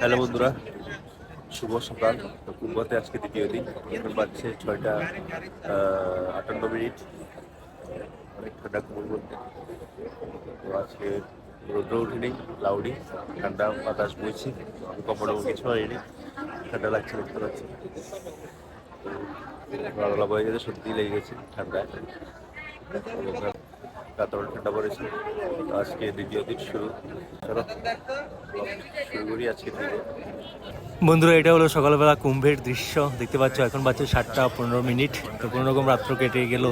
Hello বন্ধুরা, শুভ সকাল। কুম্ভতে আজকে দ্বিতীয় দিন, এখন বাজছে ছয়টা আটান্ন মিনিট। অনেক ঠান্ডা কুম্ভ বলতে তো আজকে রৌদ্র উঠেনি ক্লাউডি ঠান্ডা বাতাস বইছে। আমি কিছু হয়নি, ঠান্ডা লাগছে, দেখতে পাচ্ছি। গলা বয়ে যেতে সত্যি লেগে গেছে ঠান্ডায়। কাতরল ঠান্ডা পড়েছে। তো আজকে দ্বিতীয় দিন শুরু। শুরু করি আজকে বন্ধুরা এটা হলো সকালবেলা কুম্ভের দৃশ্য। দেখতে পাচ্ছ এখন বাচ্চা সাতটা পনেরো মিনিট। তো কোনো রকম রাত্র কেটে গেলো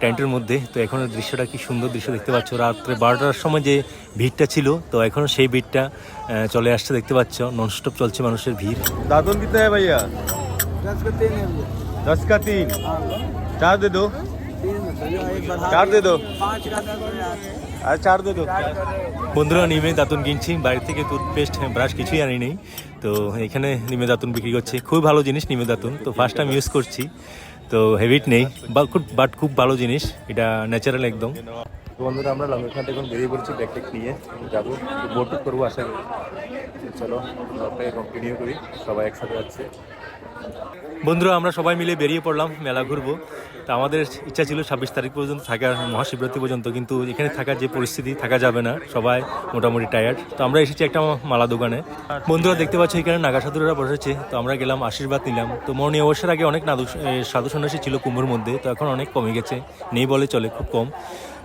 টেন্টের মধ্যে। তো এখন দৃশ্যটা কি সুন্দর দৃশ্য দেখতে পাচ্ছ। রাত্রে বারোটার সময় যে ভিড়টা ছিল তো এখন সেই ভিড়টা চলে আসছে। দেখতে পাচ্ছ ননস্টপ চলছে মানুষের ভিড়। দাদন দিতে হয় ভাইয়া? দশ কা তিন দশ কা তিন চার দে দো চার দে দো আর চার দে দো বন্ধুরা নিমে দাঁতুন কিনছি। বাড়ি থেকে টুথপেস্ট ব্রাশ কিছুই আনি নেই। তো এখানে নিমে দাঁতুন বিক্রি করছে। খুব ভালো জিনিস নিমে দাঁতুন। তো ফার্স্ট টাইম ইউজ করছি। তো হেভিট নেই। বা খুব বাট খুব ভালো জিনিস। এটা ন্যাচারাল একদম। বন্ধুরা আমরা লঙ্গের এখন বেরিয়ে পড়ছি ব্যাগ নিয়ে। যাব। বোট করব আশা করি। চলো কন্টিনিউ করি, সবাই একসাথে যাচ্ছে। বন্ধুরা, আমরা সবাই মিলে বেরিয়ে পড়লাম, মেলা ঘুরবো। তা আমাদের ইচ্ছা ছিল ছাব্বিশ তারিখ পর্যন্ত থাকার মহাশিবরাত্রি পর্যন্ত, কিন্তু এখানে থাকার যে পরিস্থিতি, থাকা যাবে না, সবাই মোটামুটি টায়ার্ড তো আমরা এসেছি একটা মালা দোকানে। বন্ধুরা, দেখতে পাচ্ছ এখানে নাগা সাধুরা বসেছে, তো আমরা গেলাম, আশীর্বাদ নিলাম। তো মরণী অবসর আগে অনেক সাধু সন্ন্যাসী ছিল কুম্ভের মধ্যে, তো এখন অনেক কমে গেছে। নেই বলে চলে, খুব কম।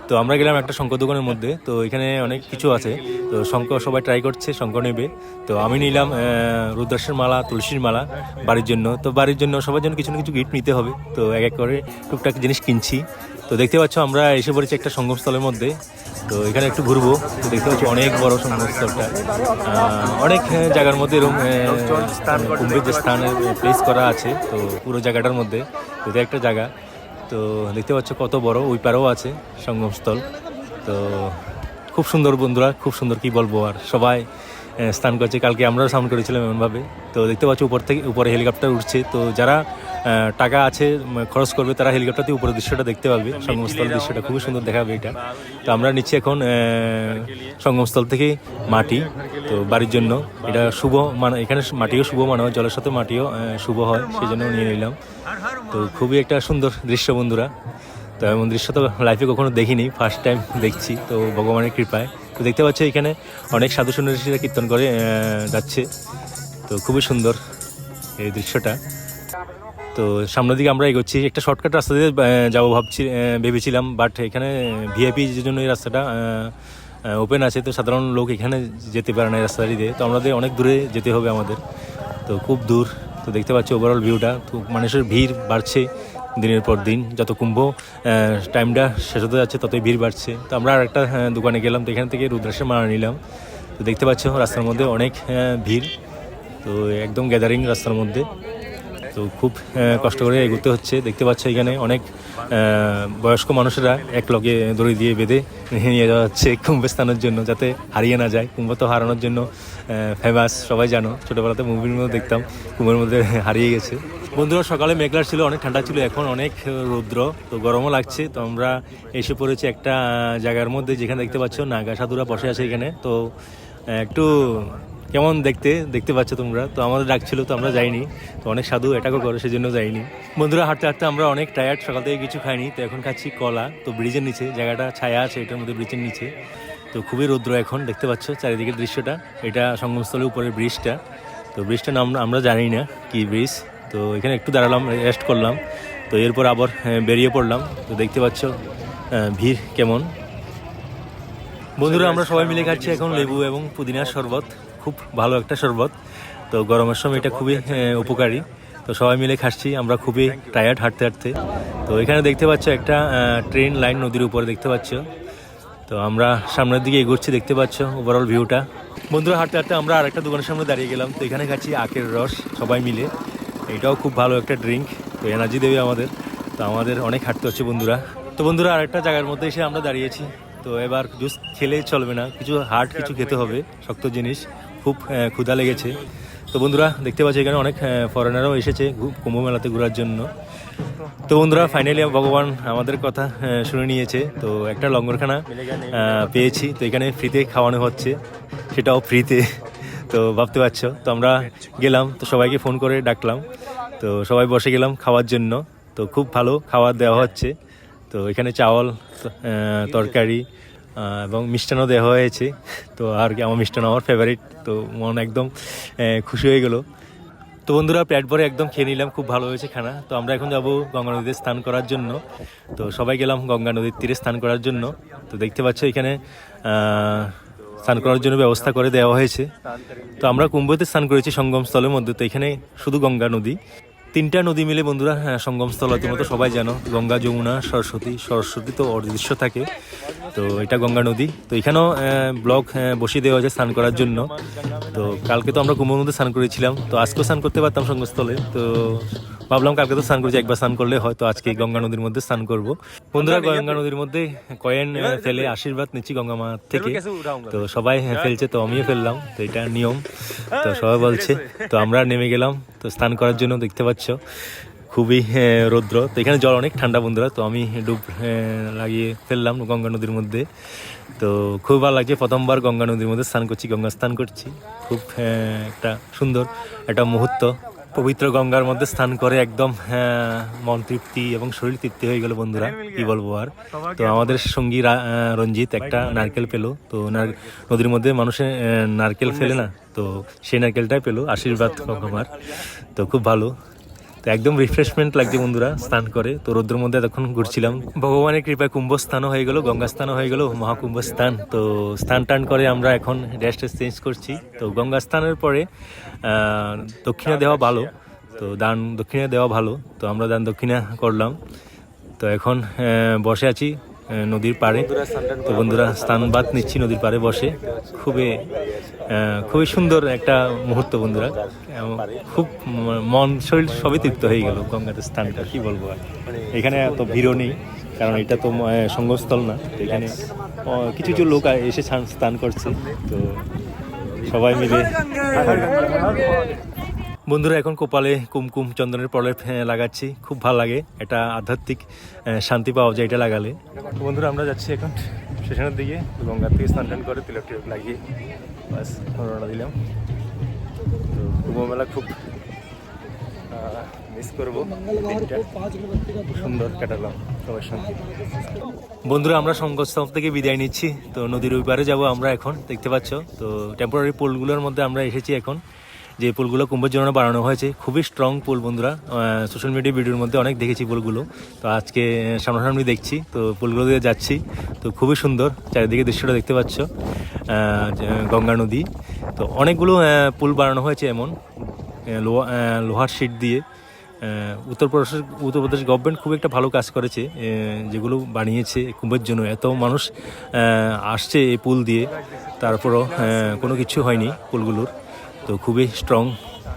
তো আমরা গেলাম একটা শঙ্খ দোকানের মধ্যে তো এখানে অনেক কিছু আছে। তো শঙ্খ সবাই ট্রাই করছে শঙ্খ নেবে। তো আমি নিলাম আহ, রুদ্রাক্ষের মালা তুলসীর মালা বাড়ির জন্য। তো বাড়ির জন্য সবার জন্য কিছু না কিছু গিফট নিতে হবে। তো এক এক করে টুকটাক জিনিস কিনছি। তো দেখতে পাচ্ছ আমরা এসে পড়েছি একটা সঙ্গমস্থলের মধ্যে। তো এখানে একটু ঘুরবো। তো দেখতে পাচ্ছি অনেক বড় সঙ্গমস্থলটা অনেক জায়গার মধ্যে এরকম আহ, কুম্ভের যে স্থানের প্লেস করা আছে। তো পুরো জায়গাটার মধ্যে। এটা একটা জায়গা। তো দেখতে পাচ্ছ কত বড়, ওই পারেও আছে সঙ্গমস্থল। তো খুব সুন্দর বন্ধুরা, খুব সুন্দর কি বলব, আর সবাই স্নান করছে। কালকে আমরাও সাউন্ড করেছিলাম এমনভাবে। তো দেখতে পাচ্ছ উপর থেকে, উপরে হেলিকপ্টার উঠছে। তো যারা টাকা আছে খরচ করবে, তারা হেলিকপ্টার দিয়ে উপরের দৃশ্যটা দেখতে পাবে। সঙ্গমস্থল দৃশ্যটা খুবই সুন্দর দেখাবে এটা। তো আমরা নিচ্ছি এখন সঙ্গমস্থল থেকে মাটি। তো বাড়ির জন্য এটা শুভ মানে এখানে মাটিও শুভ মানে হয় জলের সাথে মাটিও শুভ হয় সেই জন্য নিয়ে নিলাম। তো খুবই একটা সুন্দর দৃশ্য বন্ধুরা। তো এমন দৃশ্য তো লাইফে কখনো দেখিনি ফার্স্ট টাইম দেখছি, তো ভগবানের কৃপায়। তো দেখতে পাচ্ছ এখানে অনেক সাধু সন্ন্যাসীরা কীর্তন করে যাচ্ছে। তো খুবই সুন্দর এই দৃশ্যটা। তো সামনের দিকে আমরা এগোচ্ছি, একটা শর্টকাট রাস্তা দিয়ে যাব ভাবছি ভেবেছিলাম বাট এখানে ভিআইপি যে জন্য এই রাস্তাটা ওপেন আছে, তো সাধারণ লোক এখানে যেতে পারে না এই রাস্তাটি দিয়ে। তো আমাদের অনেক দূরে যেতে হবে আমাদের। তো খুব দূর। তো দেখতে পাচ্ছি ওভারঅল ভিউটা তো মানুষের ভিড় বাড়ছে দিনের পর দিন। যত কুম্ভ টাইমটা শেষ হতে যাচ্ছে, ততই ভিড় বাড়ছে। তো আমরা আর একটা দোকানে গেলাম, তো এখান থেকে রুদ্রাসের মারা নিলাম। তো দেখতে পাচ্ছ, রাস্তার মধ্যে অনেক ভিড়। তো একদম গ্যাদারিং রাস্তার মধ্যে। তো খুব কষ্ট করে এগোতে হচ্ছে। দেখতে পাচ্ছ এখানে অনেক বয়স্ক মানুষেরা এক লগে দড়ি দিয়ে বেঁধে নিয়ে যাওয়া হচ্ছে কুম্ভে স্থানের জন্য যাতে হারিয়ে না যায়। কুম্ভ তো হারানোর জন্য ফেমাস সবাই জানো। ছোটোবেলাতে মুভির মধ্যে দেখতাম, কুম্ভের মধ্যে হারিয়ে গেছে। বন্ধুরা, সকালে মেঘলা ছিল, অনেক ঠান্ডা ছিল, এখন অনেক রৌদ্র, তো গরমও লাগছে। তো আমরা এসে পড়েছি একটা জায়গার মধ্যে, যেখানে দেখতে পাচ্ছ নাগা সাধুরা বসে আছে এখানে। তো একটু কেমন দেখতে? দেখতে পাচ্ছ তোমরা। তো আমাদের ডাকছিল, তো আমরা যাইনি। তো অনেক সাধু এটাকও করে, সেজন্য যাইনি। বন্ধুরা, হাঁটতে হাঁটতে আমরা অনেক টায়ার্ড সকাল থেকে কিছু খাইনি। তো এখন খাচ্ছি কলা। তো ব্রিজের নিচে, জায়গাটা ছায়া আছে, এটার মধ্যে ব্রিজের নিচে। তো খুবই রৌদ্র এখন, দেখতে পাচ্ছ চারিদিকের দৃশ্যটা। এটা সঙ্গমস্থলের উপরে ব্রিজটা তো ব্রিজটার নাম, আমরা জানি না কি ব্রিজ তো এখানে একটু দাঁড়ালাম রেস্ট করলাম। তো এরপর আবার বেরিয়ে পড়লাম। তো দেখতে পাচ্ছ ভিড় কেমন। বন্ধুরা, আমরা সবাই মিলে খাচ্ছি এখন লেবু এবং পুদিনার শরবত। খুব ভালো একটা শরবত। তো গরমের সময় এটা খুবই উপকারী। তো সবাই মিলে খাচ্ছি, আমরা খুবই টায়ার্ড হাঁটতে হাঁটতে। তো এখানে দেখতে পাচ্ছ একটা ট্রেন লাইন নদীর উপরে দেখতে পাচ্ছ। তো আমরা সামনের দিকে এগোচ্ছি, দেখতে পাচ্ছ ওভারঅল ভিউটা বন্ধুরা, হাঁটতে হাঁটতে আমরা আরেকটা দোকানের সামনে দাঁড়িয়ে গেলাম। তো এখানে খাচ্ছি আখের রস, সবাই মিলে। এটাও খুব ভালো একটা ড্রিঙ্ক তো এনার্জি দেবে আমাদের। তো আমাদের অনেক হাঁটতে হচ্ছে বন্ধুরা। তো বন্ধুরা, আরেকটা জায়গার মধ্যে এসে আমরা দাঁড়িয়েছি। তো এবার জুস খেলে চলবে না, কিছু হার্ড কিছু খেতে হবে, শক্ত জিনিস। খুব ক্ষুধা লেগেছে। তো বন্ধুরা, দেখতে পাচ্ছি এখানে অনেক ফরেনারও এসেছে কুম্ভ মেলাতে ঘোরার জন্য। তো বন্ধুরা ফাইনালি ভগবান আমাদের কথা শুনে নিয়েছে। তো একটা লঙ্গরখানা পেয়েছি। তো এখানে ফ্রিতে খাওয়ানো হচ্ছে। সেটাও ফ্রিতে তো ভাবতে পারছ, তো আমরা গেলাম। তো সবাইকে ফোন করে ডাকলাম। তো সবাই বসে গেলাম খাওয়ার জন্য। তো খুব ভালো খাবার দেওয়া হচ্ছে। তো এখানে চাওয়াল তরকারি এবং মিষ্টান্ন দেওয়া হয়েছে। তো আর কি, আমার মিষ্টান্ন আমার ফেভারিট তো মন একদম খুশি হয়ে গেলো। তো বন্ধুরা প্যাট ভরে একদম খেয়ে নিলাম, খুব ভালো হয়েছে খানা। তো আমরা এখন যাব গঙ্গা নদীতে স্নান করার জন্য। তো সবাই গেলাম গঙ্গা নদীর তীরে স্নান করার জন্য। তো দেখতে পাচ্ছ এখানে স্নান করার জন্য ব্যবস্থা করে দেওয়া হয়েছে। তো আমরা কুম্ভতে স্নান করেছি সঙ্গমস্থলের মধ্যে। তো এখানে শুধু গঙ্গা নদী। তিনটা নদী মিলে বন্ধুরা হ্যাঁ, সঙ্গমস্থল তোমরা তো সবাই জানো গঙ্গা যমুনা সরস্বতী সরস্বতী তো অদৃশ্য থাকে তো এটা গঙ্গা নদী। তো এখানেও ব্লক বসিয়ে দেওয়া হয়েছে স্নান করার জন্য। তো কালকে তো আমরা কুম্ভ মধ্যে স্নান করেছিলাম তো আজকেও স্নান করতে পারতাম সঙ্গস্থলে তো ভাবলাম কালকে তো স্নান করছি একবার স্নান করলে হয়তো আজকে গঙ্গা নদীর মধ্যে স্নান করব। বন্ধুরা গঙ্গা নদীর মধ্যে কয়েন ফেলে আশীর্বাদ নিচ্ছি গঙ্গা মা থেকে। তো সবাই হ্যাঁ, ফেলছে তো আমিও ফেললাম তো এটা নিয়ম। তো সবাই বলছে তো আমরা নেমে গেলাম তো স্নান করার জন্য দেখতে পাচ্ছ খুবই রৌদ্র। তো এখানে জল অনেক ঠান্ডা বন্ধুরা তো আমি ডুব লাগিয়ে ফেললাম গঙ্গা নদীর মধ্যে। তো খুব ভালো লাগছে প্রথমবার গঙ্গা নদীর মধ্যে স্নান করছি গঙ্গা স্নান করছি। খুব একটা সুন্দর একটা মুহূর্ত। পবিত্র গঙ্গার মধ্যে স্নান করে একদম মন তৃপ্তি এবং শরীর তৃপ্তি হয়ে গেল বন্ধুরা কি বলব আর। তো আমাদের সঙ্গী রঞ্জিত একটা নারকেল পেল। তো নার- নদীর মধ্যে মানুষে নারকেল ফেলে না তো সেই নারকেলটাই পেল আশীর্বাদ তো খুব ভালো। তো একদম রিফ্রেশমেন্ট লাগছে বন্ধুরা, স্নান করে। তো রোদ্রের মধ্যে তখন ঘুরছিলাম। ভগবানের কৃপায় কুম্ভ স্থানও হয়ে গেল গঙ্গা স্থানও হয়ে গেলো মহাকুম্ভ স্থান তো স্থান টান করে আমরা এখন ড্রেস চেঞ্জ করছি। তো গঙ্গা স্থানের পরে দক্ষিণে দেওয়া ভালো। তো দান দক্ষিণে দেওয়া ভালো। তো আমরা দান দক্ষিণা করলাম। তো এখন বসে আছি। নদীর পাড়ে। তো বন্ধুরা স্নান বাদ নিচ্ছি, নদীর পাড়ে বসে। খুবই খুবই সুন্দর একটা মুহূর্ত বন্ধুরা। খুব মন, শরীর সবই তৃপ্ত হয়ে গেল গঙ্গাতে স্থানটা, কি বলব আর। এখানে এত ভিড়ও নেই, কারণ এটা তো সঙ্গস্থল না। এখানে কিছু কিছু লোক এসে স্নান করছে। তো সবাই মিলে বন্ধুরা, এখন কপালে কুমকুম চন্দনের প্রলেপ লাগাচ্ছি। খুব ভালো লাগে, এটা আধ্যাত্মিক শান্তি পাওয়া যায় এটা লাগালে। বন্ধুরা, আমরা যাচ্ছি এখন স্টেশনের দিকে, গঙ্গার থেকে স্নান টান করে তিলক টিলক লাগিয়ে বাস রওনা দিলাম। তো কুম্ভ মেলা খুব মিস করব। সুন্দর কাটালাম সবার সঙ্গে। বন্ধুরা, আমরা সংগস্থল থেকে বিদায় নিচ্ছি। তো নদীর ওই পারে যাব আমরা এখন, দেখতে পাচ্ছ। তো টেম্পোরারি পোলগুলোর মধ্যে আমরা এসেছি এখন। যে পুলগুলো কুম্ভের জন্য বানানো হয়েছে খুবই স্ট্রং পুল বন্ধুরা। সোশ্যাল মিডিয়া ভিডিওর মধ্যে অনেক দেখেছি পুলগুলো। তো আজকে সামনাসামনি দেখছি তো পুলগুলো দিয়ে যাচ্ছি। তো খুবই সুন্দর চারিদিকে দৃশ্যটা দেখতে পাচ্ছ গঙ্গা নদী। তো অনেকগুলো পুল বানানো হয়েছে এমন লোহা লোহার শিট দিয়ে। আহ, উত্তরপ্রদেশের উত্তরপ্রদেশ গভর্নমেন্ট খুব একটা ভালো কাজ করেছে যেগুলো বানিয়েছে কুম্ভের জন্য। এত মানুষ আসছে এই পুল দিয়ে তারপরও কোনো কিছু হয়নি পুলগুলোর। তো খুবই স্ট্রং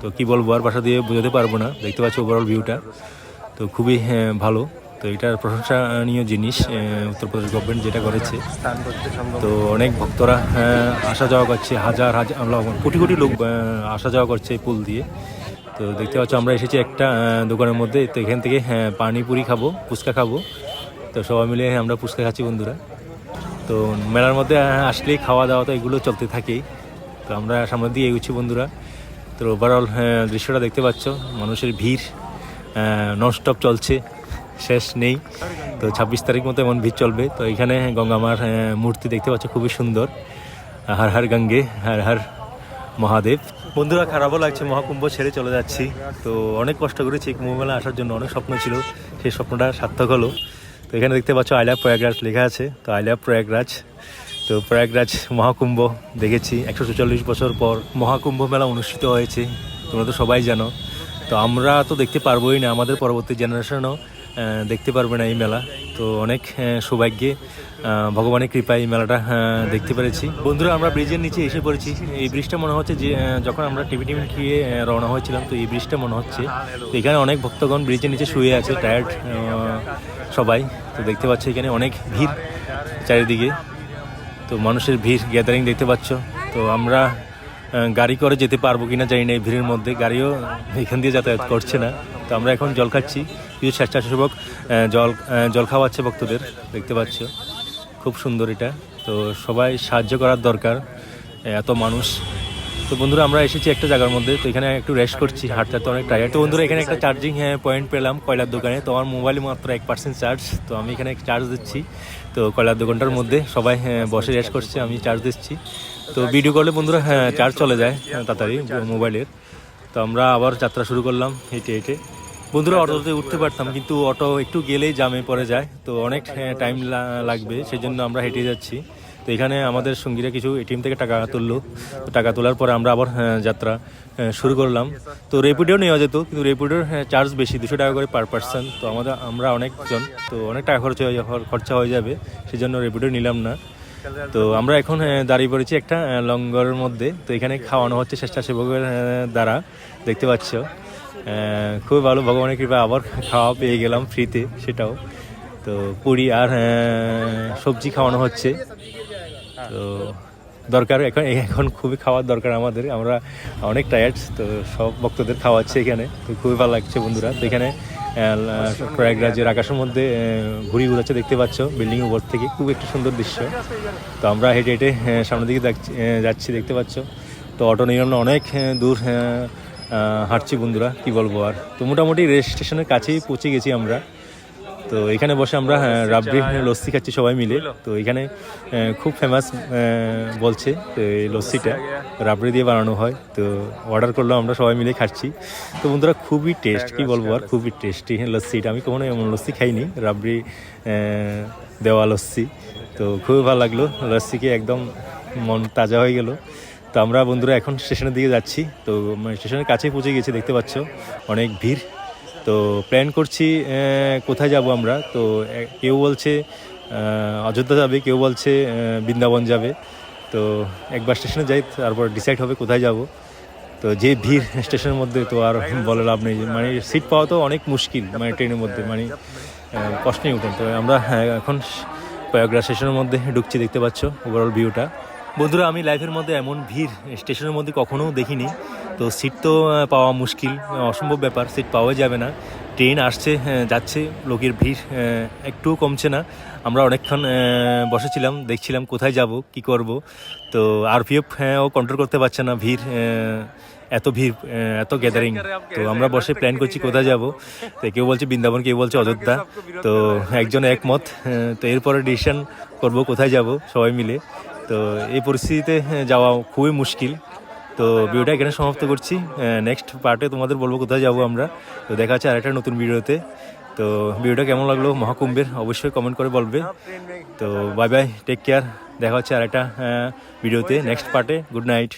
তো কি বলব, আর বাসা দিয়ে বোঝাতে পারব না। দেখতে পাচ্ছি ওভারঅল ভিউটা তো খুবই ভালো। তো এটার প্রশংসনীয় জিনিস উত্তরপ্রদেশ গভর্নমেন্ট যেটা করেছে। তো অনেক ভক্তরা আসা যাওয়া করছে। হাজার হাজার কোটি কোটি লোক আসা যাওয়া করছে পুল দিয়ে। তো দেখতে পাচ্ছ, আমরা এসেছি একটা দোকানের মধ্যে। তো এখান থেকে হ্যাঁ পানিপুরি খাব, ফুচকা খাব। তো সবাই মিলে আমরা ফুচকা খাচ্ছি বন্ধুরা। তো মেলার মধ্যে আসলেই খাওয়া দাওয়া তো এগুলো চলতে থাকেই। তো আমরা সামনের দিকে এগোচ্ছি বন্ধুরা। তো ওভারঅল দৃশ্যটা দেখতে পাচ্ছ, মানুষের ভিড় ননস্টপ চলছে, শেষ নেই। তো ছাব্বিশ তারিখ মতো এমন ভিড় চলবে। তো এখানে গঙ্গামার মূর্তি দেখতে পাচ্ছ, খুবই সুন্দর। হার হার গঙ্গে, হার হার মহাদেব। বন্ধুরা, খারাপও লাগছে, মহাকুম্ভ ছেড়ে চলে যাচ্ছি। তো অনেক কষ্ট করেছি কুম্ভ মেলা আসার জন্য অনেক স্বপ্ন ছিল, সেই স্বপ্নটা সার্থক হলো। তো এখানে দেখতে পাচ্ছ আইলা প্রয়াগরাজ লেখা আছে। তো আইলা প্রয়াগরাজ তো প্রয়াগরাজ মহাকুম্ভ দেখেছি। একশো চল্লিশ বছর পর মহাকুম্ভ মেলা অনুষ্ঠিত হয়েছে, তোমরা তো সবাই জানো। তো আমরা তো দেখতে পারবোই না, আমাদের পরবর্তী জেনারেশনও দেখতে পারবে না এই মেলা। তো অনেক সৌভাগ্যে ভগবানের কৃপায় এই মেলাটা দেখতে পেরেছি। বন্ধুরা, আমরা ব্রিজের নিচে এসে পড়েছি। এই ব্রিজটা মনে হচ্ছে যে যখন আমরা টিভি টিভি খেয়ে রওনা হয়েছিলাম, তো এই ব্রিজটা মনে হচ্ছে এখানে অনেক ভক্তগণ ব্রিজের নিচে শুয়ে আছে টায়ার্ড সবাই। তো দেখতে পাচ্ছি এখানে অনেক ভিড় চারিদিকে। তো মানুষের ভিড় গ্যাদারিং দেখতে পাচ্ছ। তো আমরা গাড়ি করে যেতে পারব কিনা জানি না এই ভিড়ের মধ্যে। গাড়িও এখান দিয়ে যাতায়াত করছে না। তো আমরা এখন জল খাচ্ছি। কিছু স্বেচ্ছাসেবক জল জল খাওয়াচ্ছে ভক্তদের, দেখতে পাচ্ছ। খুব সুন্দর এটা। তো সবাই সাহায্য করার দরকার এত মানুষ। তো বন্ধুরা, আমরা এসেছি একটা জায়গার মধ্যে। তো এখানে একটু রেস্ট করছি, হাঁটতে হাঁটতে অনেক টায়ার তো বন্ধুরা, এখানে একটা চার্জিং পয়েন্ট পেলাম, কয়লার দোকানে। তো আমার মোবাইলে মাত্র এক পার্সেন্ট চার্জ তো আমি এখানে চার্জ দিচ্ছি। তো কয়লা দু ঘণ্টার মধ্যে সবাই হ্যাঁ, বসে রেস্ট করছে আমি চার্জ দিচ্ছি। তো ভিডিও কলে বন্ধুরা হ্যাঁ চার্জ চলে যায় হ্যাঁ, তাড়াতাড়ি মোবাইলের তো আমরা আবার যাত্রা শুরু করলাম হেঁটে হেঁটে। বন্ধুরা অটোতে উঠতে পারতাম কিন্তু অটো একটু গেলেই জামে পড়ে যায়। তো অনেক টাইম লাগবে সেই জন্য আমরা হেঁটে যাচ্ছি। তো এখানে আমাদের সঙ্গীরা কিছু এটিএম থেকে টাকা তুললো। তো টাকা তোলার পরে আমরা আবার যাত্রা শুরু করলাম। তো রেপিডেও নেওয়া যেত, কিন্তু রেপিডোর চার্জ বেশি, দুশো টাকা করে পার পার্সন। তো আমাদের, আমরা অনেকজন, তো অনেক টাকা খরচ হয়ে খরচা হয়ে যাবে সেই জন্য রেপিডো নিলাম না। তো আমরা এখন দাঁড়িয়ে পড়েছি একটা লঙ্গরের মধ্যে। তো এখানে খাওয়ানো হচ্ছে স্বেচ্ছাসেবকের দ্বারা, দেখতে পাচ্ছ। খুবই ভালো, ভগবানের কৃপা আবার খাওয়া পেয়ে গেলাম ফ্রিতে সেটাও। তো পুরি আর সবজি খাওয়ানো হচ্ছে। তো দরকার এখন এখন খুবই খাওয়ার দরকার আমাদের। আমরা অনেক টায়ার্ড তো সব ভক্তদের খাওয়াচ্ছে এখানে। তো খুবই ভালো লাগছে বন্ধুরা। তো এখানে প্রয়াগরাজের আকাশের মধ্যে ঘুড়ি উড়াচ্ছে দেখতে পাচ্ছ, বিল্ডিং উপর থেকে। খুব একটি সুন্দর দৃশ্য। তো আমরা হেঁটে হেঁটে সামনের দিকে যাচ্ছি- দেখতে পাচ্ছ। তো অটো নিয়ে আমরা অনেক দূর হাঁটছি বন্ধুরা, কি বলব আর। তো মোটামুটি রেল স্টেশনের কাছেই পৌঁছে গেছি আমরা। তো এখানে বসে আমরা হ্যাঁ, রাবড়ি লস্যি খাচ্ছি সবাই মিলে। তো এখানে খুব ফেমাস বলছে তো এই লস্যিটা রাবড়ি দিয়ে বানানো হয়। তো অর্ডার করলাম আমরা সবাই মিলে খাচ্ছি। তো বন্ধুরা খুবই টেস্ট কি বলব আর খুবই টেস্টি লস্যিটা। আমি কখনো এমন লস্যি খাইনি রাবড়ি দেওয়া লস্যি। তো খুবই ভালো লাগল লস্যিকে একদম মন তাজা হয়ে গেল। তো আমরা বন্ধুরা এখন স্টেশনের দিকে যাচ্ছি। তো স্টেশনের কাছেই পৌঁছে গেছি দেখতে পাচ্ছ। অনেক ভিড়। তো প্ল্যান করছি কোথায় যাব আমরা? তো কেউ বলছে অযোধ্যা যাবে কেউ বলছে বৃন্দাবন যাবে। তো একবার স্টেশনে যাই তারপর ডিসাইড হবে কোথায় যাব। তো যে ভিড় স্টেশনের মধ্যে তো আর বলে লাভ নেই। মানে সিট পাওয়া তো অনেক মুশকিল মানে ট্রেনের মধ্যে। মানে আহ, কষ্টই উঠেন তো আমরা এখন প্রয়াগরাজ স্টেশনের মধ্যে ঢুকছি দেখতে পাচ্ছ ওভারঅল ভিউটা বন্ধুরা আমি লাইফের মধ্যে এমন ভিড় স্টেশনের মধ্যে কখনো দেখিনি। তো সিট তো পাওয়া মুশকিল, অসম্ভব ব্যাপার সিট পাওয়া যাবে না। ট্রেন আসছে যাচ্ছে, লোকের ভিড় একটুও কমছে না। আমরা অনেকক্ষণ বসেছিলাম, দেখছিলাম কোথায় যাব, কি করব। তো আরপিএফ ও কন্ট্রোল করতে পারছে না ভিড় এত ভিড় এত গ্যাদারিং তো আমরা বসে প্ল্যান করছি কোথায় যাব। তো কেউ বলছে বৃন্দাবন, কেউ বলছে অযোধ্যা। তো একজন একমত তো এরপরে ডিসিশন করব কোথায় যাব, সবাই মিলে। তো এই পরিস্থিতিতে যাওয়া খুবই মুশকিল। তো ভিডিওটা এখানে সমাপ্ত করছি। নেক্সট পার্টে তোমাদের বলব কোথায় যাব আমরা। তো দেখা হচ্ছে আরেকটা নতুন ভিডিওতে। তো ভিডিওটা কেমন লাগল মহাকুম্ভের, অবশ্যই কমেন্ট করে বলবে। তো বাই বাই টেক কেয়ার দেখা হচ্ছে আরেকটা ভিডিওতে নেক্সট পার্টে গুড নাইট